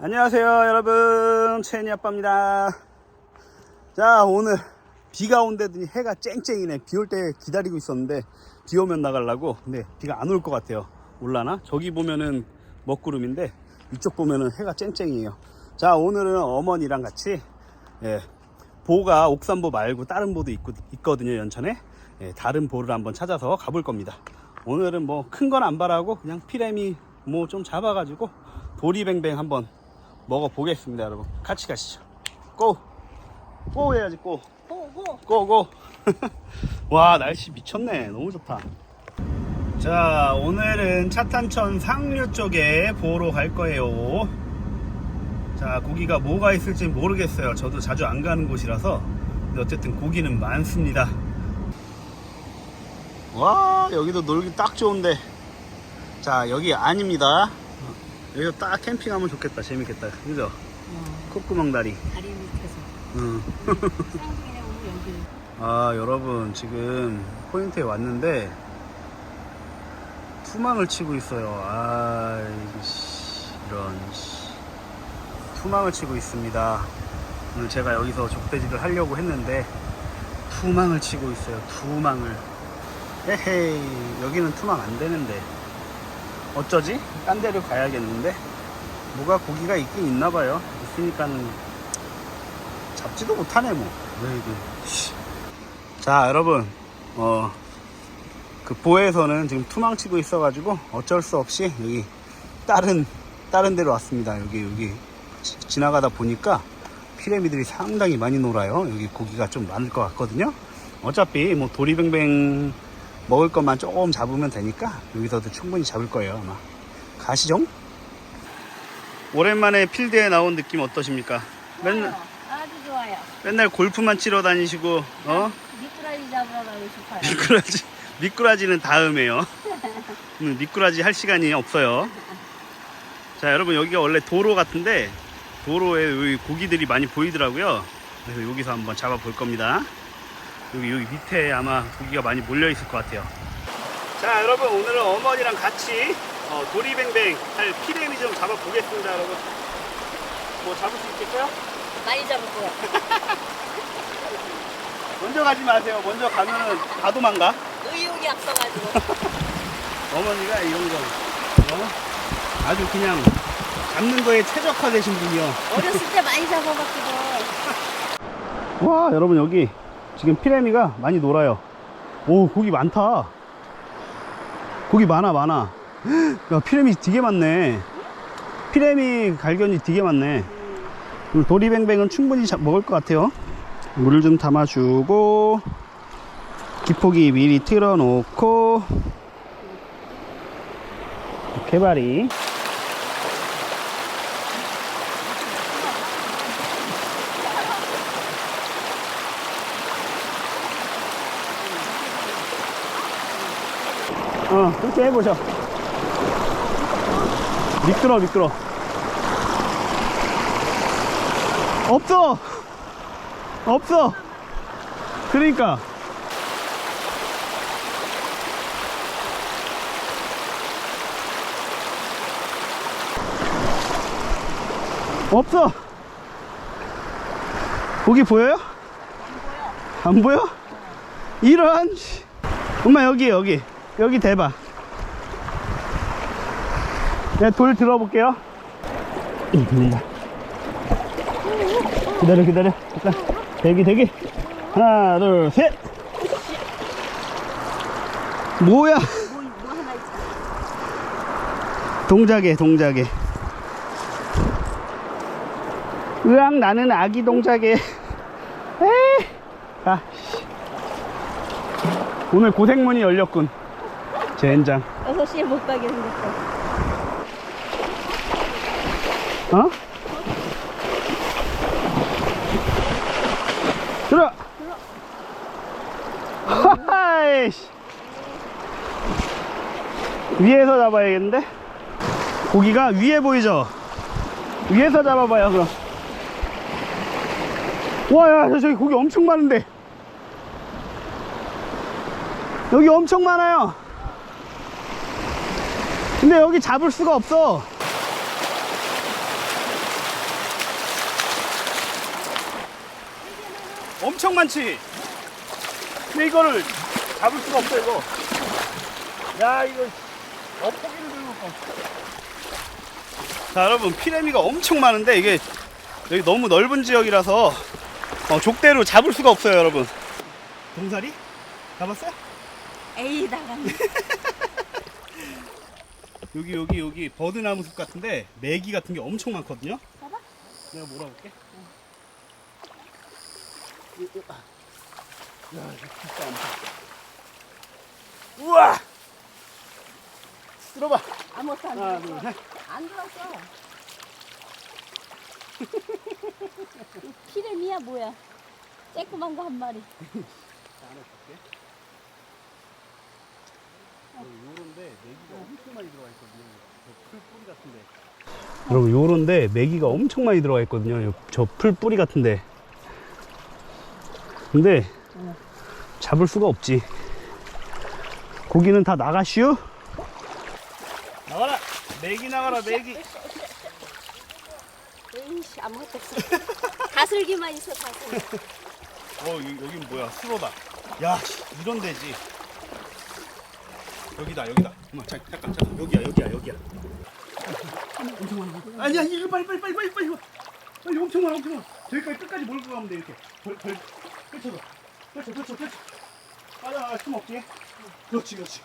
안녕하세요 여러분. 채니 아빠입니다. 자 오늘 비가 온다더니 해가 쨍쨍이네. 비 올 때 기다리고 있었는데 비 오면 나가려고. 근데 비가 안 올 것 같아요. 올라나? 저기 보면은 먹구름인데 이쪽 보면은 해가 쨍쨍이에요. 자 오늘은 어머니랑 같이 예, 보가 옥산보 말고 다른 보도 있고, 있거든요 연천에. 예, 다른 보를 한번 찾아서 가볼 겁니다. 오늘은 뭐 큰 건 안 바라고 그냥 피레미 뭐 좀 잡아가지고 도리뱅뱅 한번 먹어보겠습니다 여러분. 같이 가시죠. 고! 고 해야지 고! 고고. 고고! 와 날씨 미쳤네. 너무 좋다. 자 오늘은 차탄천 상류 쪽에 보러 갈 거예요. 자 고기가 뭐가 있을지 모르겠어요. 저도 자주 안 가는 곳이라서. 근데 어쨌든 고기는 많습니다. 와 여기도 놀기 딱 좋은데. 자 여기 아닙니다 여기서 딱 캠핑하면 좋겠다. 재밌겠다. 그죠? 콧구멍 다리. 다리 밑에서. 응. 쌍둥이네 오늘 여기 아 여러분 지금 포인트에 왔는데 투망을 치고 있어요. 아이씨 이런 씨. 투망을 치고 있습니다. 오늘 제가 여기서 족대지를 하려고 했는데 투망을 치고 있어요. 투망을. 에헤이 여기는 투망 안 되는데 어쩌지? 딴 데로 가야겠는데? 뭐가 고기가 있긴 있나 봐요. 있으니까는 잡지도 못하네 뭐 왜 이게 씨. 자 여러분. 어 그 보에서는 지금 투망치고 있어 가지고 어쩔 수 없이 여기 다른 다른 데로 왔습니다. 여기 여기 지- 지나가다 보니까 피레미들이 상당히 많이 놀아요. 여기 고기가 좀 많을 것 같거든요. 어차피 뭐 도리뱅뱅 먹을 것만 조금 잡으면 되니까 여기서도 충분히 잡을 거예요 아마 가시죠 오랜만에 필드에 나온 느낌 어떠십니까 맨날 좋아요. 아주 좋아요 맨날 골프만 치러 다니시고 어 미꾸라지 잡으러 가고 싶어요 미꾸라지 미꾸라지는 다음에요. 음, 미꾸라지 할 시간이 없어요. 자 여러분 여기가 원래 도로 같은데 도로에 여기 고기들이 많이 보이더라고요. 그래서 여기서 한번 잡아 볼 겁니다. 여기 여기 밑에 아마 고기가 많이 몰려 있을 것 같아요. 자 여러분 오늘은 어머니랑 같이 어, 도리뱅뱅 할 피레미 좀 잡아 보겠습니다 여러분. 뭐 잡을 수 있겠어요? 많이 잡을 거야 먼저 가지 마세요. 먼저 가면은 다 도망가. 의욕이 앞서가지고 어머니가 이런 거 어? 아주 그냥 잡는 거에 최적화되신 분이요. 어렸을 때 많이 잡아봤거든 와 여러분 여기 지금 피레미가 많이 놀아요. 오 고기 많다. 고기 많아 많아. 야 피레미 되게 많네. 피레미 갈견이 되게 많네. 음, 도리뱅뱅은 충분히 잡- 먹을 것 같아요. 물을 좀 담아주고 기포기 미리 틀어놓고 개발이 어 그렇게 해보셔. 미끄러 미끄러. 없어! 없어! 그러니까. 없어! 고기 보여요? 안 보여? 이런 씨. 엄마 여기 여기 여기 대봐. 내가 돌 들어볼게요. 음, 기다려 기다려. 잠깐 대기 대기. 하나 둘 셋. 뭐야? 뭐, 뭐 하나 있잖아 동작에 동작에. 으악 나는 아기 동작에. 에이. 아 씨. 오늘 고생문이 열렸군 젠장. 6시에 못 가게 생겼어 어? 들어! 하하이씨. 위에서 잡아야겠는데? 고기가 위에 보이죠? 위에서 잡아봐요 그럼. 와 야 저기 고기 엄청 많은데. 여기 엄청 많아요 근데 여기 잡을 수가 없어 엄청 많지? 근데 이거를 잡을 수가 없어 이거 야 이거 어포기를 들고 자 여러분 피레미가 엄청 많은데 이게 여기 너무 넓은 지역이라서 어, 족대로 잡을 수가 없어요 여러분 동사리? 잡았어요? 에이 나갔네 여기, 여기, 여기, 버드나무 숲 같은데, 메기 같은 게 엄청 많거든요? 봐봐. 내가 몰아볼게. 야, 이거 진짜 엄청. 우와! 들어봐. 아무것도 안 하나, 들었어. 둘, 셋. 안 들었어. 이 피레미야 뭐야? 쬐끄만 거 한 마리. 안에 볼게. 요런데 메기가 엄청 많이 들어가 있거든요. 풀 뿌리 같은데. 여러분 요런데 메기가 엄청 많이 들어가 있거든요. 저 풀 뿌리 같은데. 근데 잡을 수가 없지. 고기는 다 나가슈? 나가라. 메기 나가라 메기. 에이씨 아무것도 없어. 다슬기만 있어 다슬기. 어 여기, 여긴 뭐야 수로다 야 씨, 이런 데지 여기다 여기다 엄마 자, 잠깐 잠깐. 여기야 여기야 여기야. 엄청 많아 아니야 이거 빨리 빨리 빨리 빨리 빨리. 와. 빨리 엄청 많아 엄청 많아. 저기까지 끝까지 몰고 가면 돼 이렇게. 벌벌 펼쳐서 펼쳐 펼쳐 펼쳐. 맞아 숨 없지 그렇지 그렇지.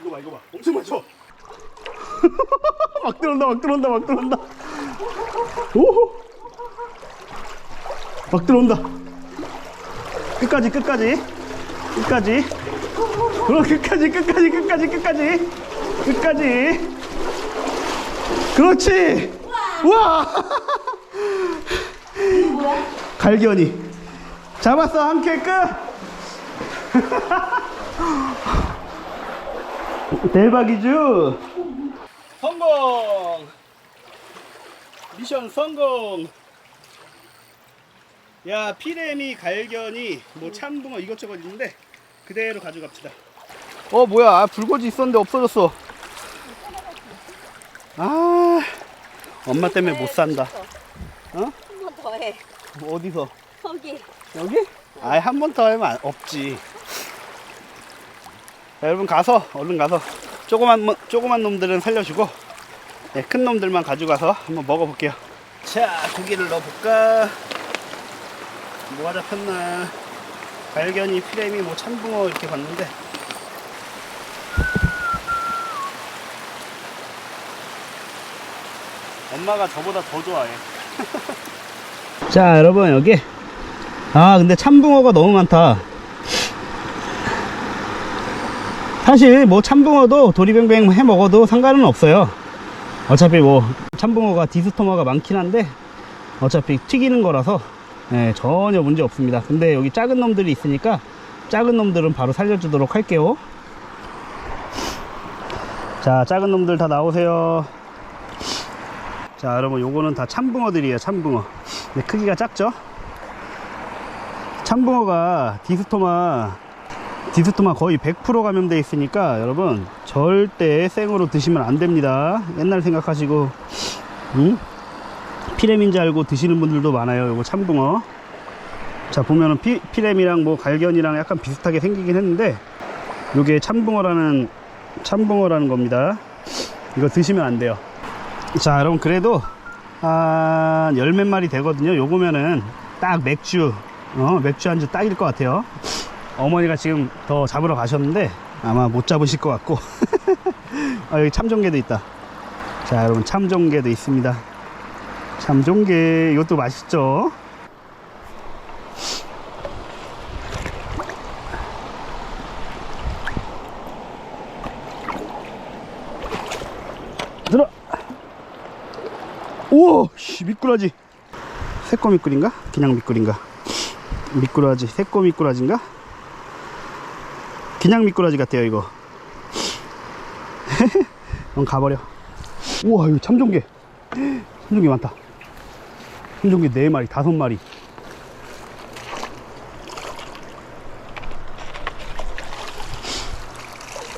이거 봐 이거 봐. 엄청 많죠? 막 들어온다 막 들어온다 막 들어온다. 오호. 막 들어온다. 끝까지 끝까지. 끝까지. 그럼 끝까지 끝까지 끝까지 끝까지 끝까지. 그렇지. 우와. 갈견이. 잡았어. 한캐 끝. 대박이죠? 성공. 미션 성공. 야 피레미 갈견이 뭐 참붕어 이것저것 있는데 그대로 가져갑시다. 어 뭐야. 아, 불고지 있었는데 없어졌어 아 엄마 때문에 못 산다 어? 한 번 더 해. 어디서 거기. 여기? 아이 한 번 더 하면 안- 없지 자, 여러분 가서 얼른 가서 조그만 뭐- 조그만 놈들은 살려주고 네, 큰 놈들만 가져가서 한번 먹어볼게요 자 고기를 넣어볼까 뭐가 잡혔나 발견이 피레미 뭐 참붕어 이렇게 봤는데 엄마가 저보다 더 좋아해. 자 여러분 여기. 아 근데 참붕어가 너무 많다. 사실 뭐 참붕어도 도리뱅뱅 해 먹어도 상관은 없어요. 어차피 뭐 참붕어가 디스토마가 많긴 한데 어차피 튀기는 거라서 예, 전혀 문제 없습니다. 근데 여기 작은 놈들이 있으니까 작은 놈들은 바로 살려주도록 할게요. 자 작은 놈들 다 나오세요 자 여러분 요거는 다 참붕어들이에요 참붕어. 근데 크기가 작죠? 참붕어가 디스토마 디스토마 거의 100% 감염돼 있으니까 여러분 절대 생으로 드시면 안 됩니다. 옛날 생각하시고 응? 피렘인 줄 알고 드시는 분들도 많아요 요거 참붕어. 자 보면은 피, 피렘이랑 뭐 갈견이랑 약간 비슷하게 생기긴 했는데 요게 참붕어라는 참붕어라는 겁니다. 이거 드시면 안 돼요 자 여러분 그래도 한열몇 마리 되거든요. 요거면은 딱 맥주 어 맥주 한잔 딱일 것 같아요. 어머니가 지금 더 잡으러 가셨는데 아마 못 잡으실 것 같고. 아 여기 참종개도 있다. 자 여러분 참종개도 있습니다. 참종개 이것도 맛있죠? 들어 우와 씨 미꾸라지. 새꼬 미꾸리인가? 그냥 미꾸리인가? 미꾸라지 새꼬 미꾸라지인가? 그냥 미꾸라지 같아요 이거. 그럼 가버려. 우와 이거 참종개. 참종개 많다. 참종개 4마리 5마리.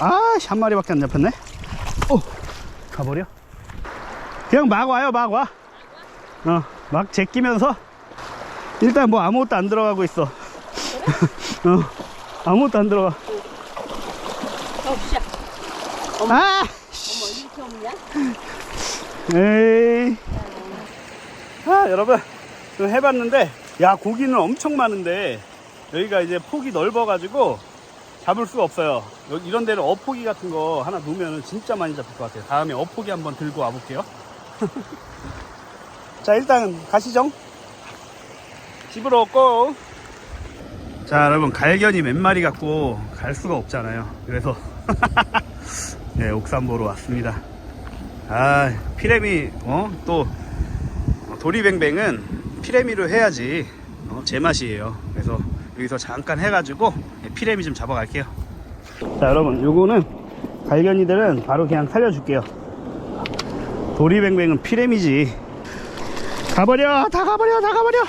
아씨 한 마리밖에 안 잡혔네. 어 가버려 그냥 막 와요 막 와 어 막 제끼면서 일단 뭐 아무것도 안 들어가고 있어 어, 아무것도 안 들어가. 어, 씨. 아! 어머, 이렇게 없냐? 에이. 아, 여러분. 좀 해봤는데, 야, 고기는 엄청 많은데, 여기가 이제 폭이 넓어가지고, 잡을 수가 없어요. 이런 데를 어포기 같은 거 하나 놓으면 진짜 많이 잡힐 것 같아요. 다음에 어포기 한번 들고 와볼게요. 자, 일단 가시죠. 집으로 고! 자, 여러분, 갈견이 몇 마리 갖고 갈 수가 없잖아요. 그래서, 네, 옥산 보러 왔습니다. 아, 피레미, 어, 또, 도리뱅뱅은 피레미로 해야지, 어, 제 맛이에요. 그래서 여기서 잠깐 해가지고, 네, 피레미 좀 잡아갈게요. 자, 여러분, 요거는, 갈견이들은 바로 그냥 살려줄게요. 도리뱅뱅은 피레미지. 가버려! 다 가버려! 다 가버려!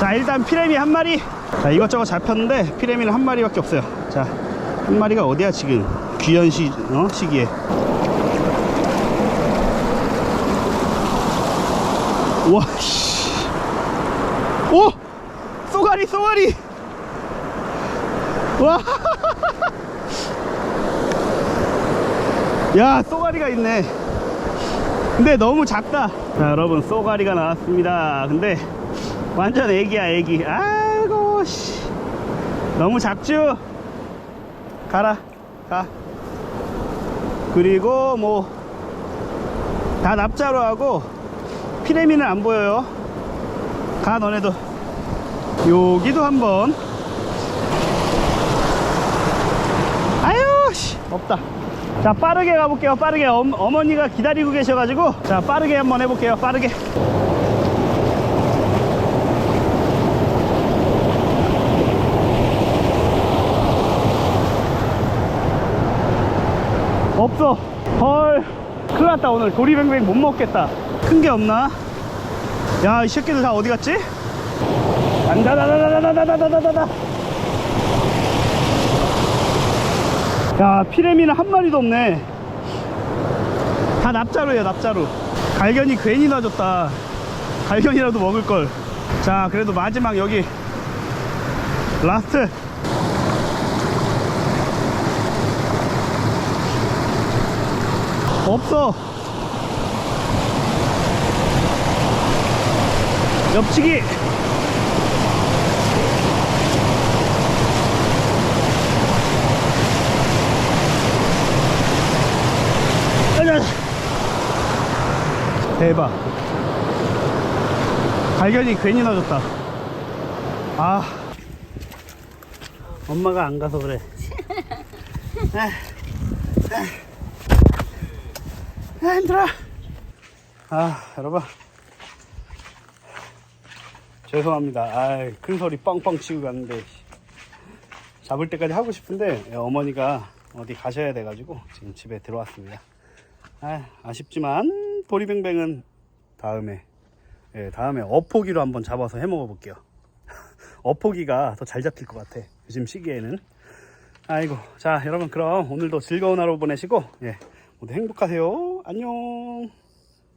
자 일단 피레미 한 마리 자 이것저것 잡혔는데 피레미는 한 마리밖에 없어요 자 한 마리가 어디야 지금 귀현 시, 어? 시기에 와씨 오 쏘가리 쏘가리 와 야 쏘가리가 있네. 근데 너무 작다. 자 여러분 쏘가리가 나왔습니다. 근데 완전 애기야 애기. 아이고 씨. 너무 작죠? 가라 가. 그리고 뭐 다 납자로 하고 피레미는 안 보여요. 가 너네도. 여기도 한번 아유 씨 없다 자 빠르게 가볼게요 빠르게 엄, 어머니가 기다리고 계셔가지고 자 빠르게 한번 해볼게요 빠르게 없어 헐 큰일 났다 오늘 도리뱅뱅 못 먹겠다 큰 게 없나 야 이 새끼들 다 어디 갔지 안다다다다다다다다다다 야 피레미는 한 마리도 없네. 다 납자루예요 납자루. 갈견이 괜히 놔줬다. 갈견이라도 먹을걸. 자 그래도 마지막 여기. 라스트. 없어. 옆치기 가자. 대박. 발견이 괜히 넣어줬다. 아. 엄마가 안 가서 그래. 아, 아, 아, 힘들어. 아 여러분. 죄송합니다. 아, 큰 소리 뻥뻥 치고 갔는데. 잡을 때까지 하고 싶은데 예, 어머니가 어디 가셔야 돼가지고 지금 집에 들어왔습니다. 아, 아쉽지만 도리뱅뱅은 다음에 예, 다음에 어포기로 한번 잡아서 해 먹어 볼게요. 어포기가 더 잘 잡힐 것 같아 요즘 시기에는. 아이고 자 여러분 그럼 오늘도 즐거운 하루 보내시고 예 모두 행복하세요. 안녕